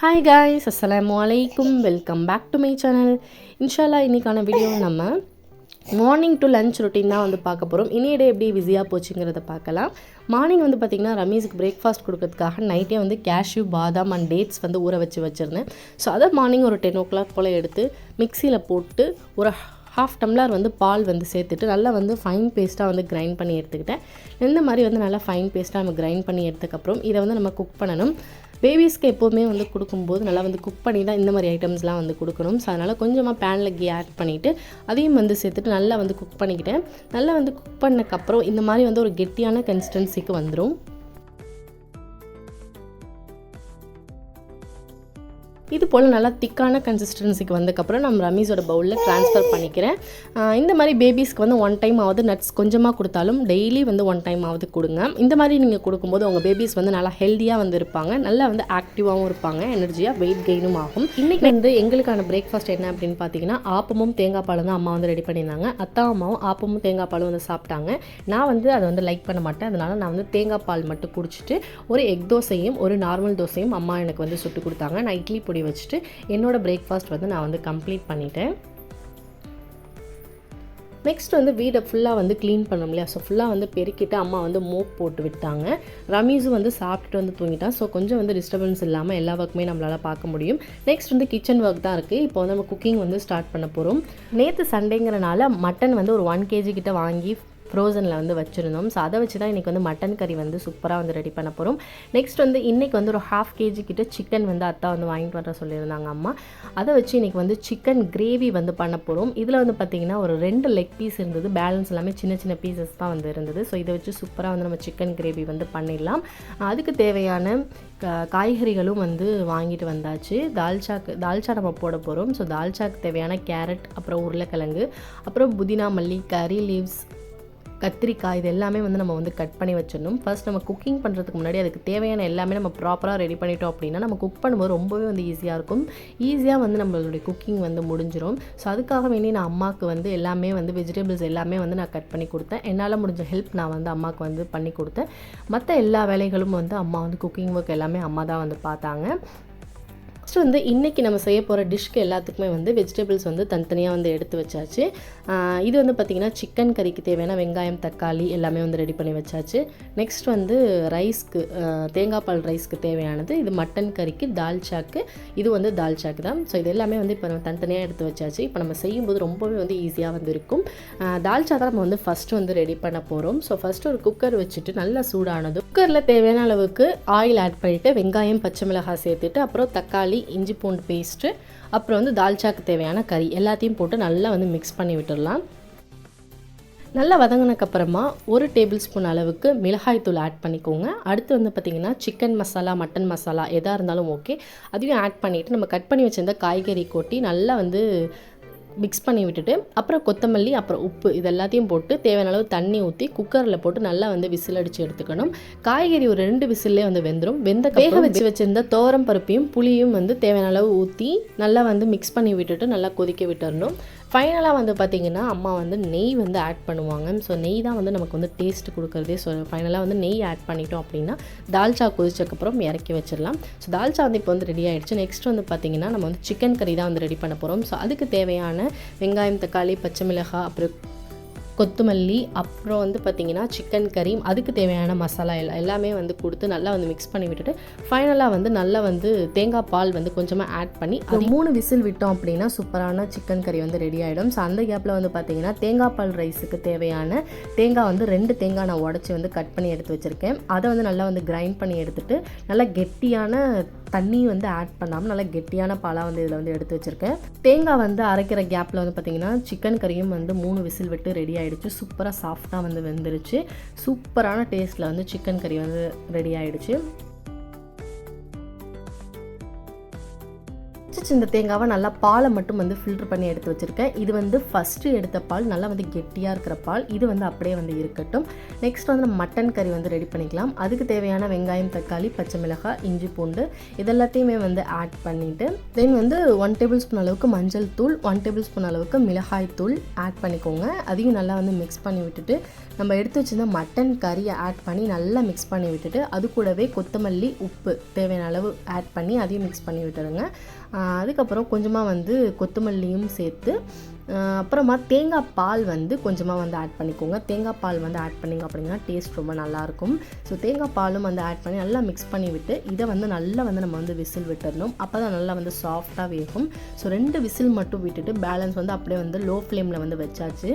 Hi guys அஸ்லாம் வலைக்கும் welcome back to my channel இன்ஷால்லா இன்றைக்கான வீடியோ நம்ம மார்னிங் டு லஞ்ச் ரொட்டீன் தான் வந்து பார்க்க போகிறோம் இனியிட எப்படி பிஸியாக போச்சுங்கிறத பார்க்கலாம். மார்னிங் வந்து பார்த்திங்கன்னா ரமீஸுக்கு பிரேக்ஃபாஸ்ட் கொடுக்கறதுக்காக நைட்டே வந்து கேஷ்யூ பாதாம் அண்ட் டேட்ஸ் வந்து ஊற வச்சு வச்சுருந்தேன். ஸோ அதை மார்னிங் ஒரு டென் ஓ கிளாக் போல் எடுத்து மிக்சியில் போட்டு ஒரு ஹாஃப் டம்ளர் வந்து பால் வந்து சேர்த்துட்டு நல்லா வந்து ஃபைன் பேஸ்ட்டாக வந்து கிரைண்ட் பண்ணி எடுத்துக்கிட்டேன். இந்த மாதிரி வந்து நல்லா ஃபைன் பேஸ்ட்டாக நம்ம கிரைண்ட் பண்ணி எடுத்ததுக்கப்புறம் இதை வந்து நம்ம குக் பண்ணணும். பேபிஸ்க்கு எப்போவுமே வந்து கொடுக்கும்போது நல்லா வந்து குக் பண்ணி தான் இந்த மாதிரி ஐட்டம்ஸ்லாம் வந்து கொடுக்கணும். ஸோ அதனால் கொஞ்சமாக பேனில் கீ ஆட் பண்ணிவிட்டு அதையும் வந்து சேர்த்துட்டு நல்லா வந்து குக் பண்ணிக்கிட்டேன். நல்லா வந்து குக் பண்ணக்கப்புறம் இந்த மாதிரி வந்து ஒரு கெட்டியான கன்சிஸ்டன்சிக்கு வந்துடும் இது போல் நல்லா திக்கான கன்சிஸ்டன்சிக்கு வந்ததுக்கப்புறம் நம்ம ரமீஸோட பவுலில் ட்ரான்ஸ்ஃபர் பண்ணிக்கிறேன். இந்த மாதிரி பேபிஸ்க்கு வந்து ஒன் டைம் ஆகுது நட்ஸ் கொஞ்சமாக கொடுத்தாலும் டெய்லி வந்து ஒன் டைம் ஆகுது கொடுங்க. இந்த மாதிரி நீங்கள் கொடுக்கும்போது உங்கள் பேபிஸ் வந்து நல்லா ஹெல்த்தியாக வந்து இருப்பாங்க. நல்லா வந்து ஆக்டிவாகவும் இருப்பாங்க. எனர்ஜியாக வெயிட் கெயினும் ஆகும். இன்றைக்கி வந்து எங்களுக்கான பிரேக்ஃபாஸ்ட் என்ன அப்படின்னு பார்த்தீங்கன்னா ஆப்பமும் தேங்காய் பாலும் தான் அம்மா வந்து ரெடி பண்ணியிருந்தாங்க. அத்தா அம்மாவும் ஆப்பமும் தேங்காய் பாலும் வந்து சாப்பிட்டாங்க. நான் வந்து அதை வந்து லைக் பண்ண மாட்டேன். அதனால் நான் வந்து தேங்காய் பால் மட்டும் குடிச்சிட்டு ஒரு எக் தோசையும் ஒரு நார்மல் தோசையும் அம்மா எனக்கு வந்து சுட்டு கொடுத்தாங்க. நான் இட்லி பொடி வச்சுட்டு என்னோட பிரேக்ஃபாஸ்ட் வந்து நான் வந்து கம்ப்ளீட் பண்ணிட்டேன். நெக்ஸ்ட் வந்து வீடை ஃபுல்லாக வந்து க்ளீன் பண்ணோம் இல்லையா? ஸோ ஃபுல்லாக வந்து பெருக்கிட்டு அம்மா வந்து மோப் போட்டு விட்டாங்க. ரமீஸும் வந்து சாப்பிட்டுட்டு வந்து தூங்கிட்டான். ஸோ கொஞ்சம் வந்து டிஸ்டர்பன்ஸ் இல்லாமல் எல்லா ஒர்க்குமே நம்மளால் பார்க்க முடியும். நெக்ஸ்ட் வந்து கிச்சன் ஒர்க் தான் இருக்குது இப்போ வந்து நம்ம குக்கிங் வந்து ஸ்டார்ட் பண்ண போகிறோம் நேற்று சண்டேங்கிறனால மட்டன் வந்து ஒரு ஒன் கேஜி கிட்ட வாங்கி ஃப்ரோசனில் வந்து வச்சுருந்தோம். ஸோ அதை வச்சு தான் இன்றைக்கி வந்து மட்டன் கறி வந்து சூப்பராக வந்து ரெடி பண்ண போகிறோம் நெக்ஸ்ட் வந்து இன்றைக்கி வந்து ஒரு ஹாஃப் கேஜி கிட்ட சிக்கன் வந்து அத்தா வந்து வாங்கிட்டு வர சொல்லியிருந்தாங்க அம்மா. அதை வச்சு இன்றைக்கி வந்து சிக்கன் கிரேவி வந்து பண்ண போகிறோம் இதில் வந்து பார்த்திங்கன்னா ஒரு ரெண்டு லெக் பீஸ் இருந்தது. பேலன்ஸ் எல்லாமே சின்ன சின்ன பீசஸ் தான் வந்து இருந்தது. ஸோ இதை வச்சு சூப்பராக வந்து நம்ம சிக்கன் கிரேவி வந்து பண்ணிடலாம். அதுக்கு தேவையான க- காய்கறிகளும் வந்து வாங்கிட்டு வந்தாச்சு. தால்ச்சாக்கு தால்ச்சா நம்ம போட போகிறோம் ஸோ தால்ச்சாக்கு தேவையான கேரட் அப்புறம் உருளைக்கிழங்கு அப்புறம் புதினா மல்லி கறி லீவ்ஸ் கத்திரிக்காய் இது எல்லாமே வந்து நம்ம வந்து கட் பண்ணி வச்சிடணும். ஃபர்ஸ்ட் நம்ம குக்கிங் பண்ணுறதுக்கு முன்னாடி அதுக்கு தேவையான எல்லாமே நம்ம ப்ராப்பராக ரெடி பண்ணிட்டோம் அப்படின்னா நம்ம குக் பண்ணும்போது ரொம்பவே வந்து ஈஸியாக இருக்கும். ஈஸியாக வந்து நம்மளுடைய குக்கிங் வந்து முடிஞ்சிடும் ஸோ அதுக்காக வேண்டி நான் அம்மாவுக்கு வந்து எல்லாமே வந்து வெஜிடபிள்ஸ் எல்லாமே வந்து நான் கட் பண்ணி கொடுத்தேன். என்னால் முடிஞ்ச ஹெல்ப் நான் வந்து அம்மாவுக்கு வந்து பண்ணி கொடுத்தேன். மற்ற எல்லா வேலைகளும் வந்து அம்மா வந்து குக்கிங் ஒர்க் எல்லாமே அம்மா தான் வந்து பார்த்தாங்க. நெக்ஸ்ட் வந்து இன்றைக்கி நம்ம செய்ய போகிற டிஷ்க்கு எல்லாத்துக்குமே வந்து வெஜிடபிள்ஸ் வந்து தனித்தனியாக வந்து எடுத்து வச்சாச்சு. இது வந்து பார்த்திங்கன்னா சிக்கன் கறிக்கு தேவையான வெங்காயம் தக்காளி எல்லாமே வந்து ரெடி பண்ணி வச்சாச்சு. நெக்ஸ்ட் வந்து ரைஸ்க்கு தேங்காய் பால் ரைஸ்க்கு தேவையானது இது மட்டன் கறிக்கு தால்ச்சாக்கு இது வந்து தால்ச்சாக்கு தான். ஸோ இது எல்லாமே வந்து இப்போ நம்ம தனித்தனியாக எடுத்து வச்சாச்சு. இப்போ நம்ம செய்யும்போது ரொம்பவே வந்து ஈஸியாக வந்து இருக்கும். தால் தால்ச்சா தான் நம்ம வந்து ஃபஸ்ட்டு வந்து ரெடி பண்ண போகிறோம் ஸோ ஃபஸ்ட்டு ஒரு குக்கர் வச்சுட்டு நல்லா சூடானது குக்கரில் தேவையான அளவுக்கு ஆயில் ஆட் பண்ணிவிட்டு வெங்காயம் பச்சை மிளகாய் சேர்த்துட்டு அப்புறம் தக்காளி இஞ்சி பூண்டு பேஸ்ட்டு அப்புறம் வந்து தால்ச்சாக்கு தேவையான கறி எல்லாத்தையும் போட்டு நல்லா வந்து மிக்ஸ் பண்ணி விட்டுடலாம். நல்லா வதங்கினக்கப்புறமா ஒரு டேபிள் ஸ்பூன் அளவுக்கு மிளகாய் தூள் ஆட் பண்ணிக்கோங்க. அடுத்து வந்து பார்த்திங்கன்னா சிக்கன் மசாலா மட்டன் மசாலா எதாக இருந்தாலும் ஓகே அதையும் ஆட் பண்ணிவிட்டு நம்ம கட் பண்ணி வச்சுருந்த காய்கறி கொட்டி நல்லா வந்து மிக்ஸ் பண்ணி விட்டுட்டு அப்புறம் கொத்தமல்லி அப்புறம் உப்பு இது எல்லாத்தையும் போட்டு தேவையான அளவு தண்ணி ஊற்றி குக்கரில் போட்டு நல்லா வந்து விசில் அடித்து எடுத்துக்கணும். காய்கறி ஒரு ரெண்டு விசில்லே வந்து வெந்துடும் வெந்த வேக வச்சு வச்சிருந்த தோரம் பருப்பையும் புளியும் வந்து தேவையான அளவு ஊற்றி நல்லா வந்து மிக்ஸ் பண்ணி விட்டுட்டு நல்லா கொதிக்க விட்டுறணும். ஃபைனலாக வந்து பார்த்திங்கன்னா அம்மா வந்து நெய் வந்து ஆட் பண்ணுவாங்க. ஸோ நெய் தான் வந்து நமக்கு வந்து டேஸ்ட் கொடுக்குறதே. ஸோ ஃபைனலாக வந்து நெய் ஆட் பண்ணிட்டோம் அப்படின்னா தால்ச்சா கொதிச்சக்கப்புறம் இறக்கி வச்சிடலாம். ஸோ தால்ச்சா வந்து இப்போ வந்து ரெடி ஆகிடுச்சு நெக்ஸ்ட் வந்து பார்த்திங்கன்னா நம்ம வந்து சிக்கன் கறி தான் வந்து ரெடி பண்ண போகிறோம் ஸோ அதுக்கு தேவையான வெங்காயம் தக்காளி பச்சை மிளகாய் அப்புறம் கொத்தமல்லி அப்புறம் வந்து பார்த்திங்கன்னா சிக்கன் கறி அதுக்கு தேவையான மசாலா எல்லாம் எல்லாமே வந்து கொடுத்து நல்லா வந்து மிக்ஸ் பண்ணி விட்டுட்டு ஃபைனலாக வந்து நல்லா வந்து தேங்காய் பால் வந்து கொஞ்சமாக ஆட் பண்ணி அது மூணு விசில் விட்டோம் அப்படின்னா சூப்பரான சிக்கன் கறி வந்து ரெடி ஆகிடும் ஸோ அந்த கேப்பில் வந்து பார்த்திங்கன்னா தேங்காய் பால் ரைஸுக்கு தேவையான தேங்காய் வந்து ரெண்டு தேங்காய் நான் உடச்சி வந்து கட் பண்ணி எடுத்து வச்சுருக்கேன். அதை வந்து நல்லா வந்து கிரைண்ட் பண்ணி எடுத்துட்டு நல்லா கெட்டியான தண்ணி வந்து ஆட் பண்ணாமல் நல்லா கெட்டியான பாலாக வந்து இதில் வந்து எடுத்து வச்சுருக்கேன். தேங்காய் வந்து அரைக்கிற கேப்பில் வந்து பார்த்திங்கன்னா சிக்கன் கறியும் வந்து மூணு விசில் விட்டு ரெடி ஆகிடுச்சு சூப்பராக சாஃப்டாக வந்து வெந்துருச்சு. சூப்பரான டேஸ்ட்டில் வந்து சிக்கன் கறி வந்து ரெடி ஆகிடுச்சு வச்சு இந்த தேங்காவை நல்லா பாலை மட்டும் வந்து ஃபில்டர் பண்ணி எடுத்து வச்சுருக்கேன். இது வந்து ஃபஸ்ட்டு எடுத்த பால் நல்லா வந்து கெட்டியாக இருக்கிற பால். இது வந்து அப்படியே வந்து இருக்கட்டும். நெக்ஸ்ட் வந்து மட்டன் கறி வந்து ரெடி பண்ணிக்கலாம். அதுக்கு தேவையான வெங்காயம் தக்காளி பச்சை மிளகாய் இஞ்சி பூண்டு இதெல்லாத்தையுமே வந்து ஆட் பண்ணிவிட்டு தென் வந்து ஒன் டேபிள் ஸ்பூன் அளவுக்கு மஞ்சள் தூள் ஒன் டேபிள் ஸ்பூன் அளவுக்கு மிளகாய் தூள் ஆட் பண்ணிக்கோங்க. அதையும் நல்லா வந்து மிக்ஸ் பண்ணி விட்டுட்டு நம்ம எடுத்து வச்சிருந்த மட்டன் கறியை ஆட் பண்ணி நல்லா மிக்ஸ் பண்ணி விட்டுட்டு அது கூடவே கொத்தமல்லி உப்பு தேவையான அளவு ஆட் பண்ணி அதையும் மிக்ஸ் பண்ணி விட்டுருங்க. அதுக்கப்புறம் கொஞ்சமாக வந்து கொத்தமல்லியும் சேர்த்து அப்புறமா தேங்காய் பால் வந்து கொஞ்சமாக வந்து ஆட் பண்ணிக்கோங்க. தேங்காய் பால் வந்து ஆட் பண்ணிங்க அப்படின்னா டேஸ்ட் ரொம்ப நல்லாயிருக்கும். ஸோ தேங்காய் பாலும் வந்து ஆட் பண்ணி நல்லா மிக்ஸ் பண்ணி விட்டு இதை வந்து நல்லா வந்து நம்ம வந்து விசில் விட்டுடணும் அப்போ தான் நல்லா வந்து சாஃப்டாக வேகும். ஸோ ரெண்டு விசில் மட்டும் விட்டுட்டு பேலன்ஸ் வந்து அப்படியே வந்து லோ ஃப்ளேமில் வந்து வச்சாச்சு.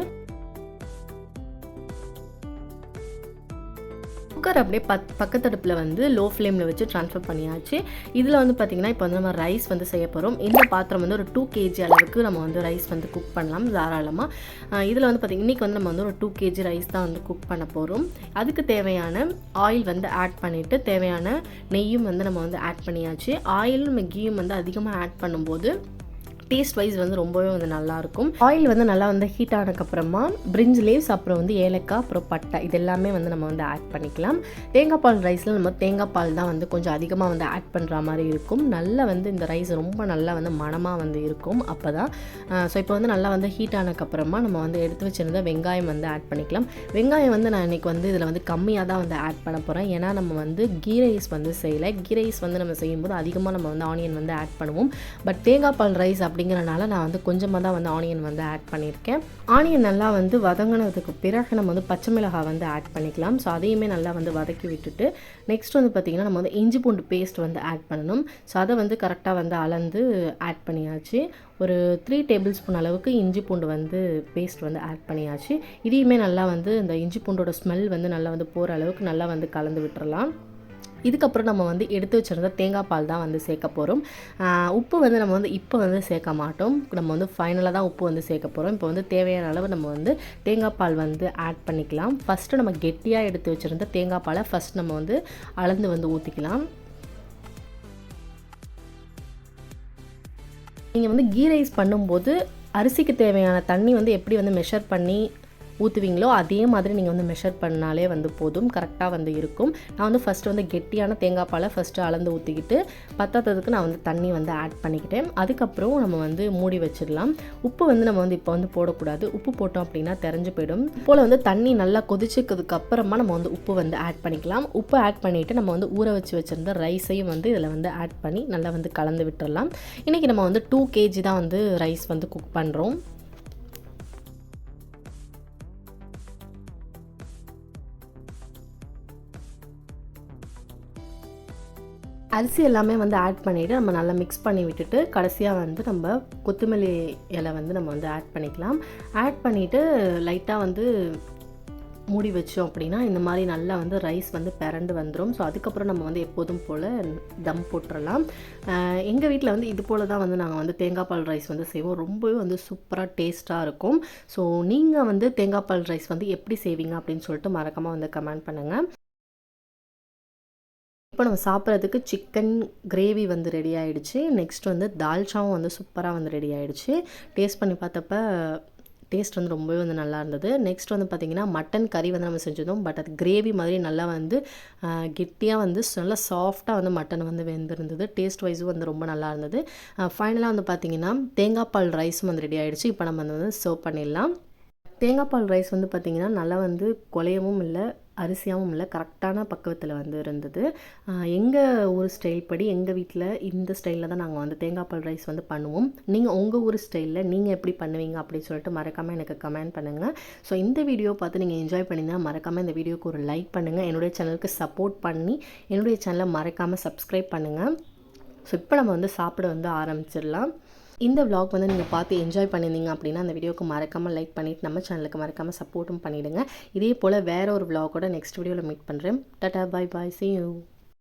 குக்கர் அப்படியே பத் பக்கத்தடுப்பில் வந்து லோ ஃப்ளேமில் வச்சு ட்ரான்ஸ்ஃபர் பண்ணியாச்சு. இதில் வந்து பார்த்திங்கன்னா இப்போ வந்து நம்ம ரைஸ் வந்து செய்ய போகிறோம் இந்த பாத்திரம் வந்து ஒரு டூ கேஜி அளவுக்கு நம்ம வந்து ரைஸ் வந்து குக் பண்ணலாம் தாராளமாக இதில் வந்து பார்த்திங்கன்னா இன்றைக்கி வந்து நம்ம வந்து ஒரு டூ கேஜி ரைஸ் தான் வந்து குக் பண்ண போகிறோம் அதுக்கு தேவையான ஆயில் வந்து ஆட் பண்ணிவிட்டு தேவையான நெய்யும் வந்து நம்ம வந்து ஆட் பண்ணியாச்சு. ஆயிலும் நம்ம கீயும் வந்து அதிகமாக ஆட் பண்ணும்போது டேஸ்ட் வைஸ் வந்து ரொம்பவே வந்து நல்லாயிருக்கும். ஆயில் வந்து நல்லா வந்து ஹீட் ஆனதுக்கப்புறமா பிரிஞ்ச் லீவ்ஸ் அப்புறம் வந்து ஏலக்காய் அப்புறம் பட்டை இது எல்லாமே வந்து நம்ம வந்து ஆட் பண்ணிக்கலாம். தேங்காய் பால் ரைஸில் நம்ம தேங்காய் பால் தான் வந்து கொஞ்சம் அதிகமாக வந்து ஆட் பண்ணுற மாதிரி இருக்கும். நல்லா வந்து இந்த ரைஸ் ரொம்ப நல்லா வந்து மனமாக வந்து இருக்கும் அப்போ தான் ஸோ இப்போ வந்து நல்லா வந்து ஹீட் ஆனதுக்கப்புறமா நம்ம வந்து எடுத்து வச்சுருந்த வெங்காயம் வந்து ஆட் பண்ணிக்கலாம். வெங்காயம் வந்து நான் இன்றைக்கி வந்து இதில் வந்து கம்மியாக தான் வந்து ஆட் பண்ண போகிறேன் ஏன்னா நம்ம வந்து கீ ரைஸ் வந்து செய்யலை. கீ ரைஸ் வந்து நம்ம செய்யும்போது அதிகமாக நம்ம வந்து ஆனியன் வந்து ஆட் பண்ணுவோம். பட் தேங்காய் பால் ரைஸ் அப்படி அப்படிங்கிறனால நான் வந்து கொஞ்சமாக தான் வந்து ஆனியன் வந்து ஆட் பண்ணியிருக்கேன். ஆனியன் நல்லா வந்து வதங்கினதுக்கு பிறகு நம்ம வந்து பச்சை மிளகாய் வந்து ஆட் பண்ணிக்கலாம். ஸோ அதையுமே நல்லா வந்து வதக்கி விட்டுட்டு நெக்ஸ்ட் வந்து பார்த்திங்கன்னா நம்ம வந்து இஞ்சி பூண்டு பேஸ்ட் வந்து ஆட் பண்ணணும். ஸோ அதை வந்து கரெக்டாக வந்து அளந்து ஆட் பண்ணியாச்சு. ஒரு த்ரீ டேபிள் ஸ்பூன் அளவுக்கு இஞ்சி பூண்டு வந்து பேஸ்ட் வந்து ஆட் பண்ணியாச்சு. இதையுமே நல்லா வந்து இந்த இஞ்சி பூண்டோட ஸ்மெல் வந்து நல்லா வந்து போகிற அளவுக்கு நல்லா வந்து கலந்து விட்டுறலாம். இதுக்கப்புறம் நம்ம வந்து எடுத்து வச்சுருந்த தேங்காய் பால் தான் வந்து சேர்க்க போகிறோம் உப்பு வந்து நம்ம வந்து இப்போ வந்து சேர்க்க மாட்டோம். நம்ம வந்து ஃபைனலாக தான் உப்பு வந்து சேர்க்க போகிறோம் இப்போ வந்து தேவையான அளவு நம்ம வந்து தேங்காய் பால் வந்து ஆட் பண்ணிக்கலாம். ஃபஸ்ட்டு நம்ம கெட்டியாக எடுத்து வச்சுருந்த தேங்காய் பாலை ஃபஸ்ட் நம்ம வந்து அளந்து வந்து ஊற்றிக்கலாம் நீங்கள் வந்து கீ ரைஸ் பண்ணும்போது அரிசிக்கு தேவையான தண்ணி வந்து எப்படி வந்து மெஷர் பண்ணி ஊற்றுவீங்களோ அதே மாதிரி நீங்கள் வந்து மெஷர் பண்ணாலே வந்து போதும். கரெக்டாக வந்து இருக்கும். நான் வந்து ஃபஸ்ட்டு வந்து கெட்டியான தேங்காய் பாலை ஃபஸ்ட்டு அளந்து ஊற்றிக்கிட்டு பத்தாததுக்கு நான் வந்து தண்ணி வந்து ஆட் பண்ணிக்கிட்டேன். அதுக்கப்புறம் நம்ம வந்து மூடி வச்சிடலாம். உப்பு வந்து நம்ம வந்து இப்போ வந்து போடக்கூடாது. உப்பு போட்டோம் அப்படின்னா தெரிஞ்சு போயிடும். போல் வந்து தண்ணி நல்லா கொதிச்சதுக்கு அப்புறமா நம்ம வந்து உப்பு வந்து ஆட் பண்ணிக்கலாம். உப்பு ஆட் பண்ணிவிட்டு நம்ம வந்து ஊற வச்சு வச்சுருந்த ரைஸையும் வந்து இதில் வந்து ஆட் பண்ணி நல்லா வந்து கலந்து விட்டுடலாம். இன்றைக்கி நம்ம வந்து டூ கேஜி தான் வந்து ரைஸ் வந்து குக் பண்ணுறோம் அரிசி எல்லாமே வந்து ஆட் பண்ணிவிட்டு நம்ம நல்லா மிக்ஸ் பண்ணி விட்டுட்டு கடைசியாக வந்து நம்ம கொத்தமல்லி இலை வந்து நம்ம வந்து ஆட் பண்ணிக்கலாம். ஆட் பண்ணிவிட்டு லைட்டாக வந்து மூடி வச்சோம் அப்படின்னா இந்த மாதிரி நல்லா வந்து ரைஸ் வந்து பிறண்டு வந்துடும் ஸோ அதுக்கப்புறம் நம்ம வந்து எப்போதும் போல் தம் போட்டுடலாம் எங்கள் வீட்டில் வந்து இது போல் தான் வந்து நாங்கள் வந்து தேங்காய் பால் ரைஸ் வந்து செய்வோம். ரொம்பவே வந்து சூப்பராக டேஸ்ட்டாக இருக்கும். ஸோ நீங்கள் வந்து தேங்காய் பால் ரைஸ் வந்து எப்படி செய்வீங்க அப்படின்னு சொல்லிட்டு மறக்காமல் வந்து கமெண்ட் பண்ணுங்கள் இப்போ நம்ம சாப்பிட்றதுக்கு சிக்கன் கிரேவி வந்து ரெடி ஆகிடுச்சு நெக்ஸ்ட் வந்து தால்ச்சாவும் வந்து சூப்பராக வந்து ரெடி ஆகிடுச்சு டேஸ்ட் பண்ணி பார்த்தப்ப டேஸ்ட் வந்து ரொம்பவே வந்து நல்லா இருந்தது. நெக்ஸ்ட் வந்து பார்த்திங்கன்னா மட்டன் கறி வந்து நம்ம செஞ்சிருந்தோம் பட் அது கிரேவி மாதிரி நல்லா வந்து கெட்டியாக வந்து நல்லா சாஃப்டாக வந்து மட்டன் வந்து வெந்திருந்தது. டேஸ்ட் வைஸும் வந்து ரொம்ப நல்லா இருந்தது. ஃபைனலாக வந்து பார்த்திங்கன்னா தேங்காய் பால் ரைஸும் வந்து ரெடி ஆகிடுச்சு இப்போ நம்ம வந்து சர்வ் பண்ணிடலாம். தேங்காய் பால் ரைஸ் வந்து பார்த்திங்கன்னா நல்லா வந்து குலையவும் இல்லை. அரிசியாகவும் இல்லை கரெக்டான பக்குவத்தில் வந்து இருந்தது. எங்கள் ஊர் ஸ்டைல் படி எங்கள் வீட்டில் இந்த ஸ்டைலில் தான் நாங்கள் வந்து தேங்காய் பால் ரைஸ் வந்து பண்ணுவோம். நீங்கள் உங்கள் ஊர் ஸ்டைலில் நீங்கள் எப்படி பண்ணுவீங்க அப்படின்னு சொல்லிட்டு மறக்காமல் எனக்கு கமெண்ட் பண்ணுங்கள் ஸோ இந்த வீடியோ பார்த்து நீங்கள் என்ஜாய் பண்ணிங்கன்னா மறக்காமல் இந்த வீடியோக்கு ஒரு லைக் பண்ணுங்கள் என்னுடைய சேனலுக்கு சப்போர்ட் பண்ணி என்னுடைய சேனலை மறக்காமல் சப்ஸ்கிரைப் பண்ணுங்கள் ஸோ இப்போ நம்ம வந்து சாப்பிட வந்து ஆரம்பிச்சிடலாம். இந்த விலாக் வந்து நீங்கள் பார்த்து என்ஜாய் பண்ணியிருந்தீங்க அப்படின்னா அந்த வீடியோக்கு மறக்காமல் லைக் பண்ணிவிட்டு நம்ம சேனலுக்கு மறக்காமல் சப்போர்ட்டும் பண்ணிவிடுங்க இதே போல் வேறு ஒரு விலாகோட நெக்ஸ்ட் வீடியோவில் மீட் பண்ணுறேன் tata bye bye see you